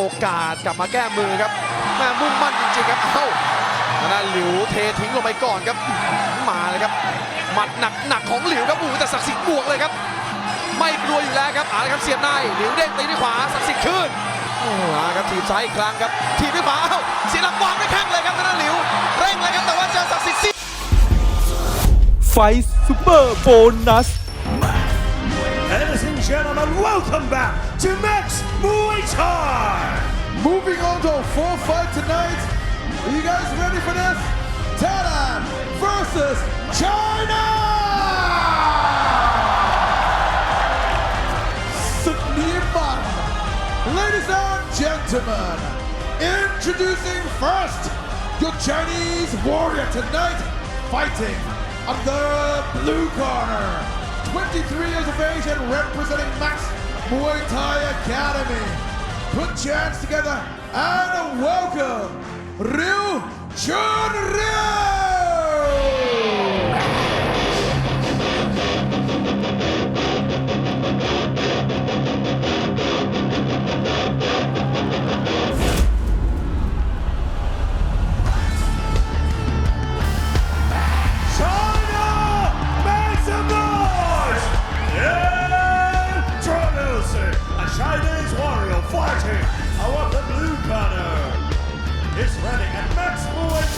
โอกาสกลับมาแก้มือครับแม่มุ่งมั่นจริงๆครับเอ้าทางด้านหลิวเททิ้งลงไปก่อนครับมาเลยครับหมัดหนักหนักของหลิวครับโอ้แต่ศักดิ์สิทธิ์บวกเลยครับ ไม่กลัวอยู่แล้วครับเอาละครับเสียบในหลิวเด้งตีด้วยขวาศักดิ์สิทธิ์ขึ้นโอ้โหเอาครับทีบซ้ายอีกครั้งครับทีบด้วยขวาเอ้าเสียหลักวางด้วยแข้งเลยครับทางด้านหลิวเร่งเลยครับแต่ว่าเจอศักดิ์สิทธิ์ไฟซูเปอร์โบนัส gentlemen, welcome back to Max Muay Thai. Moving on to a full fight tonight. Are you guys ready for this? Thailand versus China! Sukniman. Ladies and gentlemen, introducing first your Chinese warrior tonight, fighting on the blue corner. 23 years of age and representing Max Muay Thai Academy. Put your hands together and welcome Ryu Chun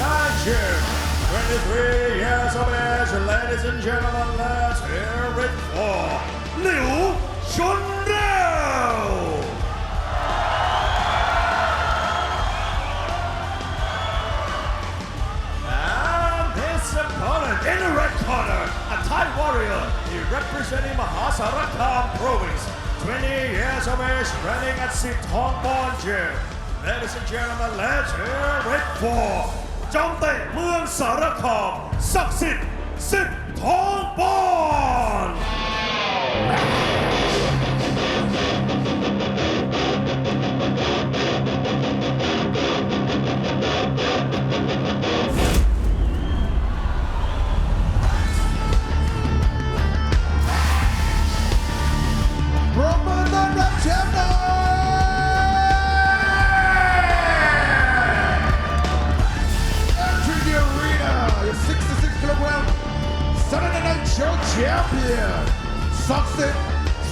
Muay Thai Gym. 23 years of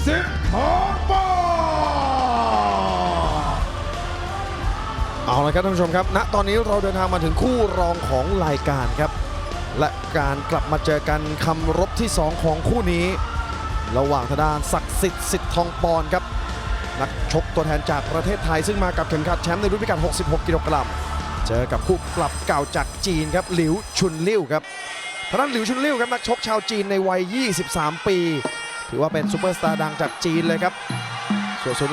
Simthongpa! เอาละครับท่านผู้ชมครับ ณ ตอนนี้เราเดินทางมาถึงคู่รองของรายการครับ และการกลับมาเจอกันคำรบที่ 2 ของคู่นี้ ระหว่างทางด้านศักดิ์สิทธิ์สิทธิ์ทองปอนครับ นักชกตัวแทนจากประเทศไทย ซึ่งมากับเข็มขัดแชมป์ในรุ่นพิกัด 66 กิโลกรัม เจอกับคู่ปรับเก่าจากจีนครับหลิวชุนลิ่วครับทางด้านหลิวชุนลิ่วครับนักชกชาวจีนในวัย 23 ปี ถือว่าเป็นซูเปอร์สตาร์ดังจากจีนเลยครับส่วนสูง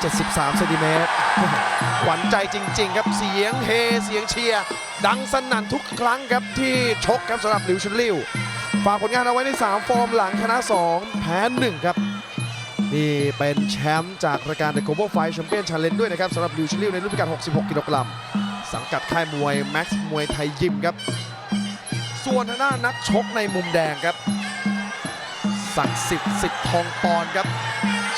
173เซนติเมตรขวัญใจจริง ๆ ครับเสียงเฮเสียงเชียร์ดังสนั่นทุกครั้งครับที่ชกครับสำหรับหลิวชุนลิ่วฝากผลงานเอาไว้ใน 3 ฟอร์มหลังชนะ 2 แพ้ 1 ครับ นี่เป็นแชมป์จากรายการ The Global Fight Champion Challenge ด้วยนะครับสำหรับหลิวชุนลิวในรุ่นพิกัด 66 กิโลกรัม สังกัดค่ายมวย Max มวยไทยยิมครับ ส่วนทางด้านนักชกในมุมแดงครับ ศักดิ์สิทธิ์สิทธิ์ทองปอนครับ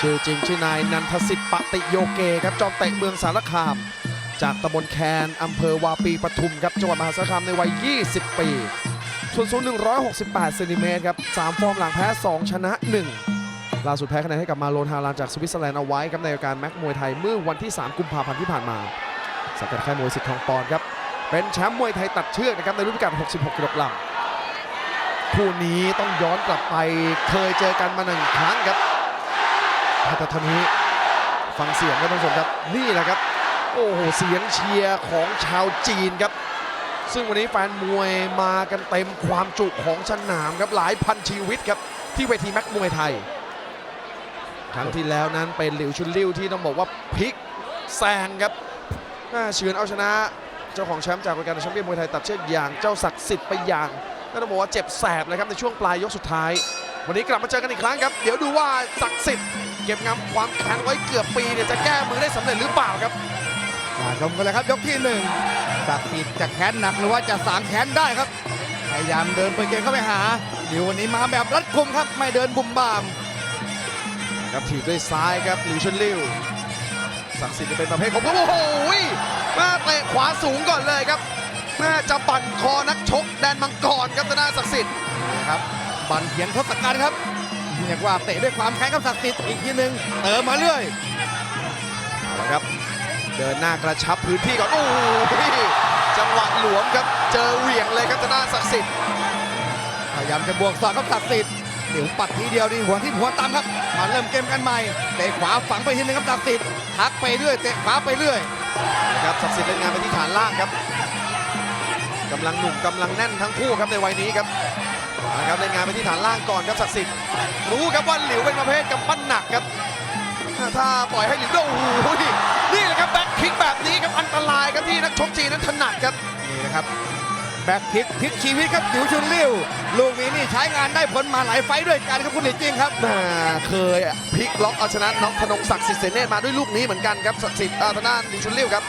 ชื่อจริงชื่อนายนันทสิทธิ์ปฏิโยเกครับจอมเตะเมืองสารคาม จากตำบลแคนอำเภอวาปีปทุมครับจังหวัดมหาสารคามในวัย 20 ปี ส่วนสูง 168เซนติเมตรครับ3ฟอร์มหลังแพ้ 2 ชนะ 1 ล่าสุดแพ้คะแนนให้กับมาโลนฮารานจากสวิตเซอร์แลนด์เอาไว้ครับในการแม็กมวยไทยเมื่อวันที่ 3 กุมภาพันธ์ที่ผ่านมาสังกัดค่ายมวยสิทธิ์ทองปอนครับเป็นแชมป์มวยไทยตัดเชือกนะครับในรุ่นพิกัด 66 กิโลกรัม คู่นี้ต้องย้อนกลับไปเคยเจอกันมาหนึ่งครั้งครับแต่ตอนนี้ฟังเสียงครับท่านผู้ชมครับนี่แหละครับ โอ้โหเสียงเชียร์ของชาวจีนครับ ซึ่งวันนี้แฟนมวยมากันเต็มความจุของสนามครับหลายพันชีวิตครับที่เวทีแม็กมวยไทย ครั้งที่แล้วนั้นเป็นหลิวชุนลิ่วที่ต้องบอกว่าพลิกแซงครับน่าเฉือนเอาชนะ เจ้าของแชมป์จากรายการแชมเปี้ยนมวยไทยตัดเชือกอย่างเจ้าศักดิ์สิทธิ์ไปอย่าง น่าต้องบอกว่าเจ็บแสบเลยครับในช่วงปลายยกสุดท้าย วันนี้กลับมาเจอกันอีกครั้งครับ เดี๋ยวดูว่าศักดิ์สิทธิ์เก็บงำความแค้นไว้เกือบปีเนี่ยจะแก้มือได้สำเร็จหรือเปล่าครับมาชมกันเลยครับยกที่หนึ่งศักดิ์สิทธิ์จะแค้นหนักหรือว่าจะสางแค้นได้ครับ พยายามเดินเปิดเกมเข้าไปหาเดี๋ยววันนี้มาแบบรัดกุมครับ ไม่เดินบุ่มบามครับถีบด้วยซ้ายครับหลิวชุนลิ่วศักดิ์สิทธิ์จะเป็นประเภทของโอ้โหแม่เตะขวาสูงก่อนเลยครับ แม่จะปั่นคอนักชกแดนมังกรครับทางด้านศักดิ์สิทธิ์ครับบันเขียนทศกัณฐ์ครับเรียกว่าเตะด้วยความแข็งกับศักดิ์สิทธิ์อีกทีหนึ่งเติมมาเรื่อยเอาละครับ เดินหน้ากระชับพื้นที่ก่อนโอ้โหจังหวะหลวมครับเจอเหวี่ยงเลยครับทางด้านศักดิ์สิทธิ์พยายามจะบวกศอกกับศักดิ์สิทธิ์เดี๋ยวปัดทีเดียวดีหัวที่หัวต่ำครับมาเริ่มเกมกันใหม่เตะขวาฝังไปทีนึงครับศักดิ์สิทธิ์ทักไปเรื่อยเตะขวาไปเรื่อยนะครับศักดิ์สิทธิ์เล่นงานไปที่ฐานล่างครับ กำลังหนุ่มกำลังแน่นทั้งคู่ครับในวัยนี้ครับเอาละครับเล่นงานไปที่ฐานล่างก่อนครับศักดิ์สิทธิ์รู้ครับว่าหลิวเป็นประเภทกำปั้นหนักครับ ถ้าปล่อยให้หลิวโดนโอ้โหนี่แหละครับแบ็คคิกแบบนี้ครับอันตรายครับที่นักชกจีนนั้นถนัดครับนี่นะครับแบ็คพลิกพลิกชีวิตครับดิวชุนลิ้วลูกนี้นี่ใช้งานได้ผลมาหลายไฟต์ด้วยกันครับคุณหลิจริงครับแม่เคยพลิกล็อกเอาชนะน้องธนงศักดิ์สิทธิ์เสนเนตรมาด้วยลูกนี้เหมือนกันครับศักดิ์สิทธิ์อาทางด้านดิชุนเลี้ยวครับ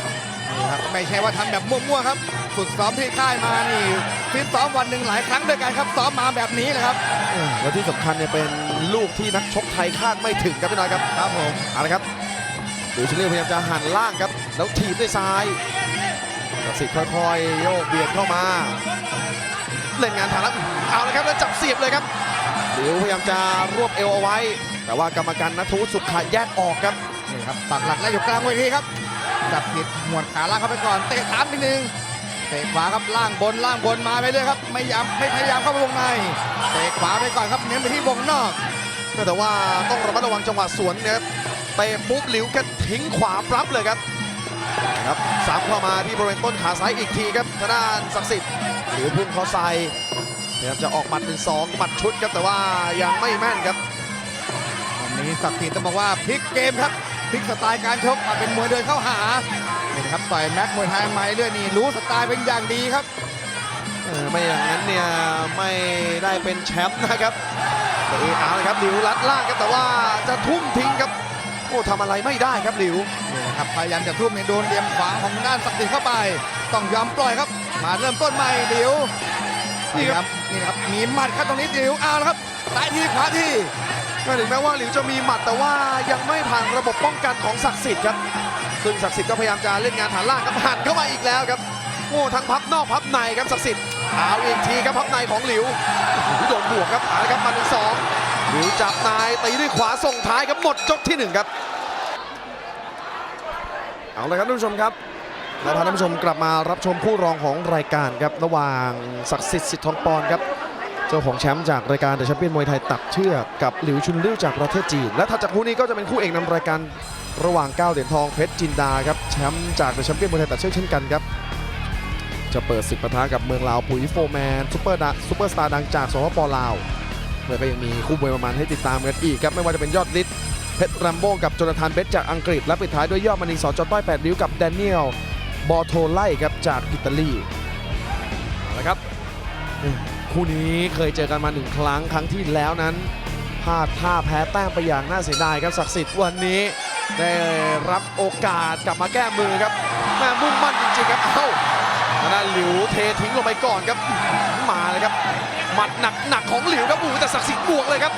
นี่ครับไม่ใช่ว่าทำแบบมั่วๆครับ ฝึกซ้อมที่ค่ายมานี่ฟิตซ้อมวันหนึ่งหลายครั้งด้วยกันครับซ้อมมาแบบนี้นะครับ และที่สำคัญเนี่ยเป็นลูกที่นักชกไทยคาดไม่ถึงครับพี่น้อยครับครับผมเอาละครับดิชุนเลี้ยวพยายามจะหันล่างครับ แล้วถีบด้วยซ้ายศักดิ์สิทธิ์ค่อยๆโยกเบียดเข้ามา เล่นงานฐานลับเอาละครับแล้วจับเสียบเลยครับหลิวพยายามจะรวบเอวเอาไว้ แต่ว่ากรรมการนัทวุฒิสุขขาแยกออกครับนี่ครับปักหลักแล้วอยู่กลางเวทีครับจับผิดหมวดขาล่างเข้าไปก่อนเตะตามนิดนึง เตะขวาครับล่างบนล่างบนมาไปเรื่อยครับไม่ยามไม่พยายามเข้าไปวงในเตะขวาไปก่อนครับเน้นไปที่วงนอกแต่ว่าต้องระมัดระวังจังหวะสวนนะครับเตะปุ๊บหลิวแกทิ้งขวาปรับเลยครับครับสามเข้ามาที่บริเวณต้นขาซ้ายอีกทีครับทางด้านศักดิ์สิทธิ์หลิวพุ่งเข้าใส่พยายามจะออกหมัดเป็นสองหมัดชุดครับแต่ว่ายังไม่แม่นครับวันนี้ศักดิ์สิทธิ์ต้องบอกว่าพลิกเกมครับพลิกสไตล์การชกมาเป็นมวยเดินเข้าหา นี่นะครับต่อยแม็กมวยไทยมาเรื่อยนี่รู้สไตล์เป็นอย่างดีครับเออไม่อย่างนั้นเนี่ยไม่ได้เป็นแชมป์นะครับแต่เอาเลยครับหลิวลัดล่างครับแต่ว่าจะทุ่มทิ้งครับโอ้ทำอะไรไม่ได้ครับหลิวนี่นะครับพยายามจะทุ่มในโดนเหลี่ยมขวาของด้านศักดิ์สิทธิ์เข้าไป ต้องยอมปล่อยครับ มาเริ่มต้นใหม่เดี๋ยวนี่ครับนี่นะครับมีหมัดครับตรงนี้เดี๋ยวเอาละครับซ้ายทีขวาทีก็ถึงแม้ว่าหลิวจะมีหมัดแต่ว่ายังไม่ผ่านระบบป้องกันของศักดิ์สิทธิ์ครับ ซึ่งศักดิ์สิทธิ์ก็พยายามจะเล่นงานฐานล่างครับหันเข้ามาอีกแล้วครับโอ้ทั้งพับนอกพับในครับศักดิ์สิทธิ์เอาอีกทีครับพับในของหลิวโดนบวกครับเอาละครับมาหนึ่งสองหลิวจับนายตีด้วยขวาส่งท้ายครับหมดยกที่หนึ่งครับเอาละครับท่านผู้ชมครับเราพาท่านผู้ชมกลับมารับชมคู่รองของรายการครับระหว่างศักดิ์สิทธิ์สิทธิ์ทองปอนครับ จ้าของแชมป์จากรายการเดอะแชมเปี้ยนมวยไทยตัดเชือกกับหลิวชุนลิ้วจากประเทศจีน และถัดจากคู่นี้ก็จะเป็นคู่เอกนำรายการระหว่างก้าเหรียญทองเพชรจินดาครับแชมป์จากเดอะแชมเปี้ยนมวยไทยตัดเชือกเช่นกันครับจะเปิดศึกปะทะกับเมืองลาวปุ๋ยโฟแมนซูเปอร์ดาซูเปอร์สตาร์ดังจากสปปลาวแล้วก็ยังมีคู่มวยประมาณให้ติดตามกันอีกครับไม่ว่าจะเป็นยอดฤทธิ์เพชรแรมโบ้กับโจนาธานเบสจากอังกฤษ และปิดท้ายด้วยยอดมณีสอจอต้อยแปดริ้วกับแดเนียลบอโทไลครับจากอิตาลีเอาละครับ คู่นี้เคยเจอกันมาหนึ่งครั้งครั้งที่แล้วนั้นพลาดท่าแพ้แต้มไปอย่างน่าเสียดายครับศักดิ์สิทธิ์วันนี้ได้รับโอกาสกลับมาแก้มือครับแม่มุ่งมั่นจริงๆครับเอ้าทางด้านหลิวเททิ้งลงไปก่อนครับมาเลยครับหมัดหนักหนักๆของหลิวครับโอ้แต่ศักดิ์สิทธิ์บวกเลยครับ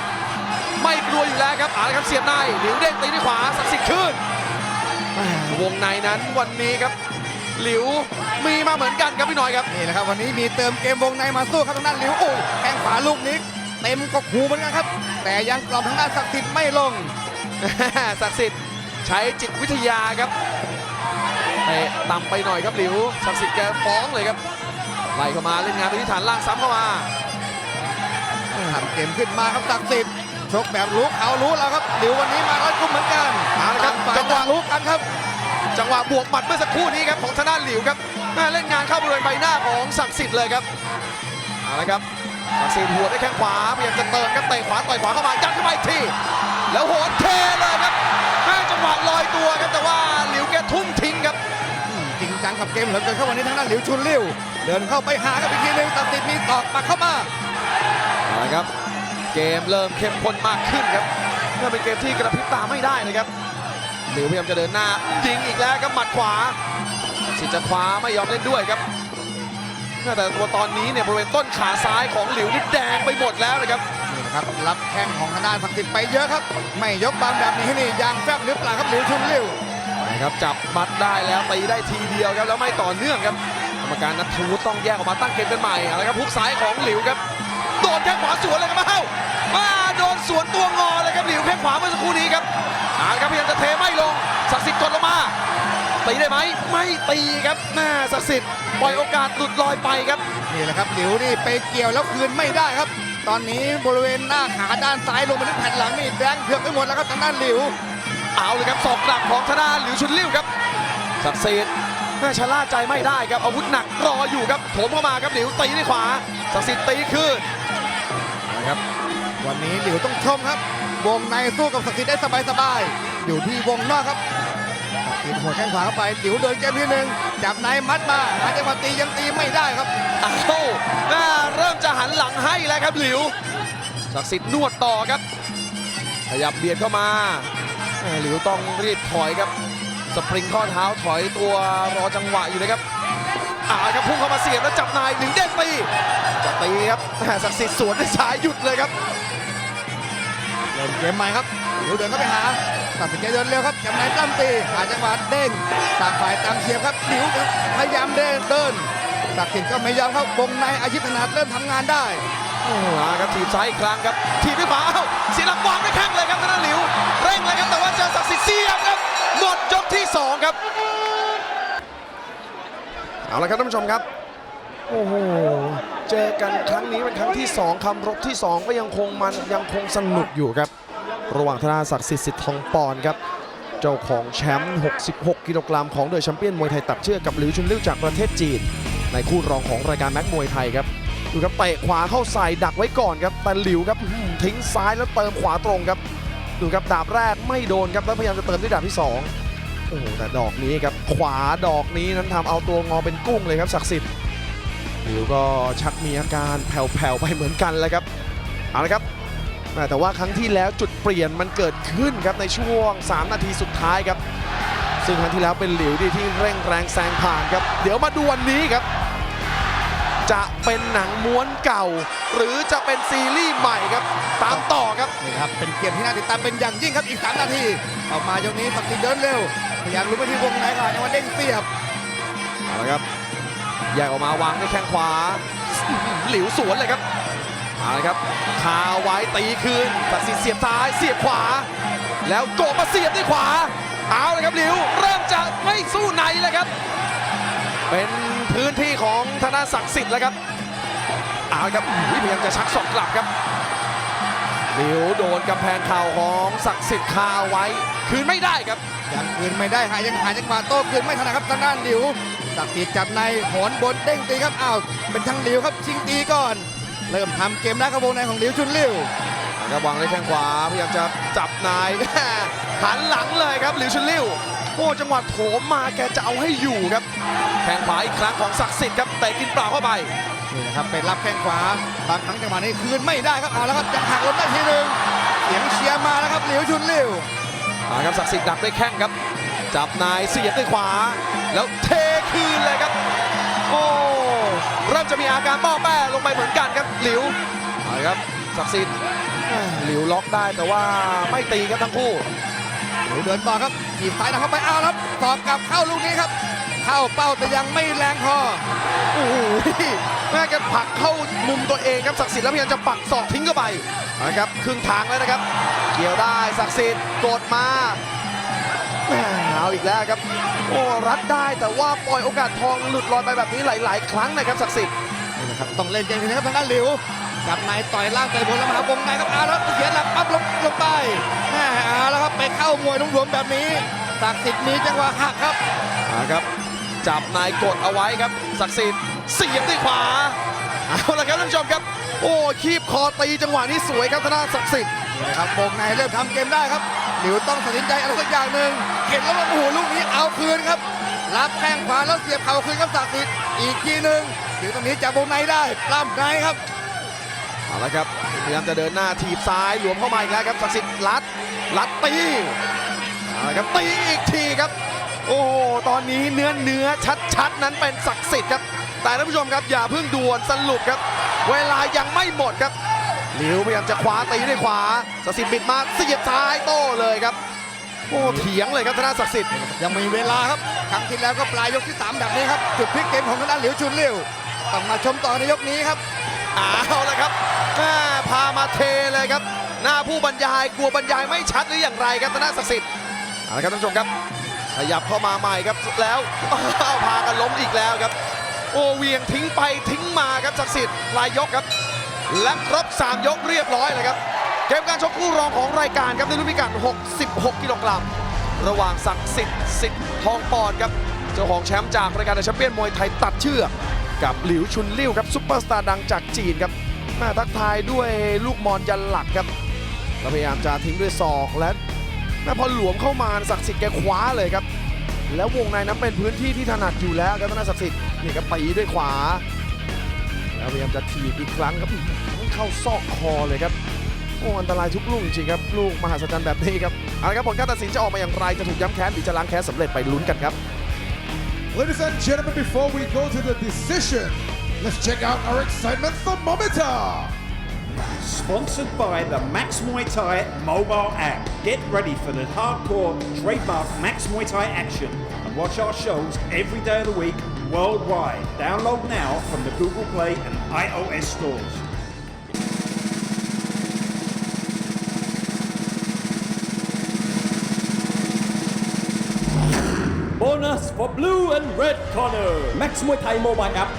ไม่กลัวอยู่แล้วครับเอาละครับเสียบในหลิวเด้งตีด้วยขวาศักดิ์สิทธิ์ขึ้นวงในนั้นวันนี้ครับ หลิวมีมาเหมือนกันครับพี่น้อยครับนี่แหละครับ วันนี้มีเติมเกมวงในมาสู้ครับทางด้านหลิวโอ้แข้งขวาลูกนี้เต็มกกหูเหมือนกันครับ แต่ยังกล่อมทางด้านศักดิ์สิทธิ์ไม่ลงศักดิ์สิทธิ์ใช้จิตวิทยาครับเตะต่ำไปหน่อยครับหลิวศักดิ์สิทธิ์แกฟ้องเลยครับไล่เข้ามาเล่นงานไปที่ฐานล่างซ้ำเข้ามาทำเกมขึ้นมาครับศักดิ์สิทธิ์ชกแบบรู้เขารู้แล้วครับหลิววันนี้มาร้อยกุมเหมือนกันเอาละครับฝ่ายจังหวะต่างรู้กันครับ จังหวะบวกหมัดเมื่อสักครู่นี้ครับของทางด้านหลิวครับแม่เล่นงานเข้าบริเวณใบหน้าของศักดิ์สิทธิ์เลยครับเอาละครับศักดิ์สิทธิ์หัวด้วยแข้งขวาพยายามจะเติมครับเตะขวาต่อยขวาเข้ามายัดเข้าไปอีกที แล้วโหนเทเลยครับแม่จังหวะลอยตัวครับแต่ว่าหลิวแกทุ่มทิ้งครับจริงจังกับเกมเหลือเกินครับวันนี้ทางด้านหลิวชุนลิ้วเดินเข้าไปหากับอีกทีหนึงศักดิ์สิทธิ์มีตอกปักเข้ามาเอาละครับ เกมเริ่มเข้มข้นมากขึ้นครับเพื่อเป็นเกมที่กระพริบตาไม่ได้นะครับ หลิวพยายามจะเดินหน้ายิงอีกแล้วครับหมัดขวาสิทธิ์จะคว้าไม่ยอมเล่นด้วยครับแต่ตัวตอนนี้เนี่ยบริเวณต้นขาซ้ายของหลิวนี่แดงไปหมดแล้วนะครับนี่นะครับรับแข้งของทางด้านศักดิ์สิทธิ์ไปเยอะครับ ไม่ยกบางแบบนี้นี่ยางแฟบหรือเปล่าครับหลิวชุนลิ้วนะครับจับมัดได้แล้วตีได้ทีเดียวครับแล้วไม่ต่อเนื่องครับกรรมการนัทวุฒิต้องแยกออกมาตั้งเกมกันใหม่เอาละครับฮุกซ้ายของหลิวครับโดนแข้งขวาสวนเลยครับเอ้ามาโดนสวนตัวงอเลยครับหลิวแข้งขวาเมื่อสักครู่นี้ครับ ตีได้ไหมไม่ตีครับแม่ศักดิ์สิทธิ์ปล่อยโอกาสหลุดลอยไปครับนี่แหละครับหลิวนี่ไปเกี่ยวแล้วคืนไม่ได้ครับ ตอนนี้บริเวณหน้าขาด้านซ้ายลงไปที่แผ่นหลังนี่แดงเผือกไปหมดแล้วครับทางด้านหลิว เอาเลยครับศอกกลับของธนาหลิวชุนลิ้วครับศักดิ์สิทธิ์แม่ชะล่าใจไม่ได้ครับอาวุธหนักรออยู่ครับโถมเข้ามาครับหลิวตีด้วยขวาศักดิ์สิทธิ์ตีคืนนะครับวันนี้หลิวต้องชมครับ วงในสู้กับศักดิ์สิทธิ์ได้สบายๆอยู่ที่วงนอกครับ ศักดิ์สิทธิ์หัวแข้งขวาเข้าไปหลิวเดินเกมที่หนึ่งจับในมัดมาหาจังหวะตียังตีไม่ได้ครับเอาหน้าเริ่มจะหันหลังให้แล้วครับหลิวศักดิ์สิทธิ์นวดต่อครับ ขยับเบียดเข้ามาแม่หลิวต้องรีบถอยครับ สปริงข้อเท้าถอยตัวรอจังหวะอยู่นะครับเอาครับพุ่งเข้ามาเสียบแล้วจับนายหลิวเด้งตีจะตีครับแม่ศักดิ์สิทธิ์สวนด้วยซ้ายหยุดเลยครับเริ่มเกมใหม่ครับหลิวเดินเข้าไปหา ตัดสินใจเดินเร็วครับจับในตั้มตีหาจังหวะเด้งต่างฝ่ายต่างเสียบครับหลิวพยายามเดินเดินศักดิ์สิทธิ์ก็ไม่ยอมครับวงในอาชีพถนัดเริ่มทำงานได้โอ้โหเอาครับทีบซ้ายอีกครั้งครับทีบด้วยขวาเอ้าเสียหลักวางด้วยแข้งเลยครับธนาหลิวเร่งเลยครับแต่ว่าเจอศักดิ์สิทธิ์เสียบครับหมดยกที่สองครับเอาละครับท่านผู้ชมครับโอ้โหเจอกันครั้งนี้เป็นครั้งที่สองคำรบที่สองก็ยังคงมันยังคงสนุกอยู่ครับ ระหว่างธนาศักดิ์สิทธิ์สิทธิ์ทองปอนครับ เจ้าของแชมป์ 66 กิโลกรัมของเดอะแชมเปี้ยนมวยไทยตัดเชือกกับหลิวชุนลิ้วจากประเทศจีน ในคู่รองของรายการแม็กมวยไทยครับดูครับเตะขวาเข้าใส่ดักไว้ก่อนครับแต่หลิวครับทิ้งซ้ายแล้วเติมขวาตรงครับ ดูครับดาบแรกไม่โดนครับแล้วพยายามจะเติมด้วยดาบที่สองโอ้โหแต่ดอกนี้ครับขวาดอกนี้นั้นทำเอาตัวงอเป็นกุ้งเลยครับศักดิ์สิทธิ์หลิวก็ชักมีอาการแผ่วๆไปเหมือนกันแล้วครับเอาละครับ แม่แต่ว่าครั้งที่แล้วจุดเปลี่ยนมันเกิดขึ้นครับในช่วง 3 นาทีสุดท้ายครับ ซึ่งครั้งที่แล้วเป็นหลิวดีที่เร่งแรงแซงผ่านครับ เดี๋ยวมาดูวันนี้ครับ จะเป็นหนังม้วนเก่า หรือจะเป็นซีรีส์ใหม่ครับ ตามต่อครับนี่ครับเป็นเกมที่น่าติดตามเป็นอย่างยิ่งครับอีก 3 นาทีออกมาตรงนี้ศักดิ์สิทธิ์เดินเร็วพยายามลุ้นไปที่วงในก่อนจังหวะเด้งเสียบเอาละครับแยกออกมาวางด้วยแข้งขวาหลิวสวนเลยครับ เอาละครับคาไว้ตีคืนตัดสินเสียบซ้ายเสียบขวา แล้วโกะมาเสียบด้วยขวา เอาเลยครับหลิว เริ่มจะไม่สู้ในแล้วครับ เป็นพื้นที่ของธนาศักดิ์สิทธิ์แล้วครับเอาละครับพยายามจะชักศอกกลับครับหลิวโดนกำแพงเข่าของศักดิ์สิทธิ์คาไว้คืนไม่ได้ครับยังคืนไม่ได้หายังหาจังหวะโต้คืนไม่ถนัดครับทางด้านหลิวศักดิ์สิทธิ์จับในหอนบนเด้งตีครับอ้าวเป็นทางหลิวครับชิงตีก่อน เริ่มทำเกมแรกกับวงในของหลิวชุนหลิวนะครับวางด้วยแข้งขวาพยายามจะจับนายหันหลังเลยครับหลิวชุนลิ้วโอ้จังหวะโถมมาแกจะเอาให้อยู่ครับแข้งขวาอีกครั้งของศักดิ์สิทธิ์ครับแต่กินเปล่าเข้าไปนี่นะครับเป็นรับแข้งขวาบางครั้งจังหวะนี้คืนไม่ได้ครับเอาแล้วครับจะหักลมได้ทีหนึ่งเสียงเชียร์มาแล้วครับหลิวชุนหลิวมาครับศักดิ์สิทธิ์ดักด้วยแข้งครับ จับนายเสียบด้วยขวา แล้วเทคืนเลยครับโอ้เริ่ม จะมีอาการป้อแป้ลงไปเหมือนกันครับหลิวเอาละครับศักดิ์สิทธิ์แม่หลิวล็อกได้แต่ว่าไม่ตีครับทั้งคู่หลิวเดินต่อครับจีบซ้ายนะเข้าไปเอาครับตอบกลับเข้าลูกนี้ครับ เข้าเป้าแต่ยังไม่แรงพอโอ้โหแม่แกผลักเข้ามุมตัวเองครับศักดิ์สิทธิ์แล้วพยายามจะปักศอกทิ้งเข้าไปนะครับครึ่งทางแล้วนะครับ เกี่ยวได้ศักดิ์สิทธิ์กดมาแม่ เอาอีกแล้วครับ โอ้รัดได้แต่ว่าปล่อยโอกาสทองหลุดลอยไปแบบนี้หลาย ๆ ครั้งนะครับศักดิ์สิทธิ์นี่นะครับต้องเล่นเกมทีนี้ครับทางด้านหลิวจับในต่อยล่างต่อยบนแล้วมาหาวงในครับเอาแล้วเสียหลักปั๊บลงลงไปแม่เอาแล้วครับไปเข้ามวยหลวมๆแบบนี้ศักดิ์สิทธิ์มีจังหวะหักครับนะครับ จับนายกดเอาไว้ครับศักดิ์สิทธิ์เสียบด้วยขวาเอาละครับท่านผู้ชมครับ โอ้คีบคอตีจังหวะนี้สวยครับธนาศักดิ์สิทธิ์นี่นะครับวงในเริ่มทำเกมได้ครับหลิวต้องตัดสินใจอะไรสักอย่างหนึ่ง เห็นแล้วว่าโอ้โหลูกนี้เอาคืนครับ รับแข้งขวาแล้วเสียบเข่าคืนครับศักดิ์สิทธิ์อีกทีหนึ่งหลิวตรงนี้จับวงในได้ปล้ำในครับเอาละครับพยายามจะเดินหน้าถีบซ้ายหลวมเข้ามาอีกแล้วครับศักดิ์สิทธิ์ลัดลัดตีเอาละครับตีอีกทีครับ โอ้โหตอนนี้เนื้อเนื้อชัดๆ นั้นเป็นศักดิ์สิทธิ์ครับแต่ท่านผู้ชมครับอย่าเพิ่งด่วนสรุปครับ เวลายังไม่หมดครับหลิวพยายามจะคว้าตีด้วยขวาศักดิ์สิทธิ์บิดมาเสียบซ้ายโต้เลยครับ โอ้เถียงเลยครับธนาศักดิ์สิทธิ์ยังมีเวลาครับครั้งที่แล้วก็ปลายยกที่3แบบนี้ครับจุดพลิกเกมของทางด้านเหลียวชุนเลี้ยวต้องมาชมต่อในยกนี้ครับเอาละครับแม่พามาเทเลยครับ หน้าผู้บรรยายกลัวบรรยายไม่ชัดหรืออย่างไรครับธนาศักดิ์สิทธิ์เอาละครับท่านผู้ชมครับ ขยับเข้ามาใหม่ครับแล้วอ้าวพากันล้มอีกแล้วครับ โอเวียงทิ้งไปทิ้งมาครับศักดิ์สิทธิ์ลายยกครับ และครบ3ยกเรียบร้อยเลยครับ เกมการชกคู่รองของรายการครับในรุ่นพิกัด 66 กิโลกรัม ระหว่างศักดิ์สิทธิ์สิทธิ์ทองปอนด์ครับ เจ้าของแชมป์จากรายการแชมเปี้ยนมวยไทยตัดเชือก กับหลิวชุนลิ่วครับซุปเปอร์สตาร์ดังจากจีนครับแมาทักทายด้วยลูกมอนยันหลักครับแล้วพยายามจะทิ้งด้วยศอกและแม่พอหลวมเข้ามาศักดิ์สิทธิ์แกคว้าเลยครับ แล้ววงในนั้นเป็นพื้นที่ที่ถนัดอยู่แล้วครับธนาศักดิ์สิทธิ์นี่ครับตีด้วยขวา แล้วพยายามจะถีบอีกครั้งครับเข้าซอกคอเลยครับ โอ้อันตรายทุกลูกจริงๆครับ ลูกมหัศจรรย์แบบนี้ครับเอาละครับผลการตัดสินจะออกมาอย่างไร จะถูกย้ำแค้นหรือจะล้างแค้นสำเร็จไปลุ้นกันครับ Ladies and gentlemen, before we go to the decision, let's check out our excitement thermometer. Sponsored by the Max Muay Thai mobile app. Get ready for the hardcore trademark Max Muay Thai action and watch our shows every day of the week worldwide. Download now from the Google Play and iOS stores. For blue and red corner. Max Muay Thai mobile app.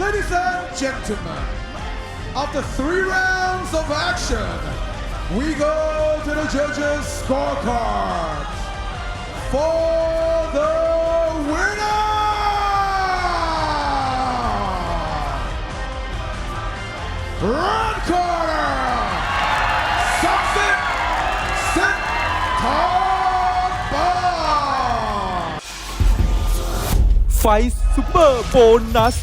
Ladies and gentlemen, after three rounds of action, we go to the judges' scorecards for the winner! Red corner, ไฟซูเปอร์โบนัส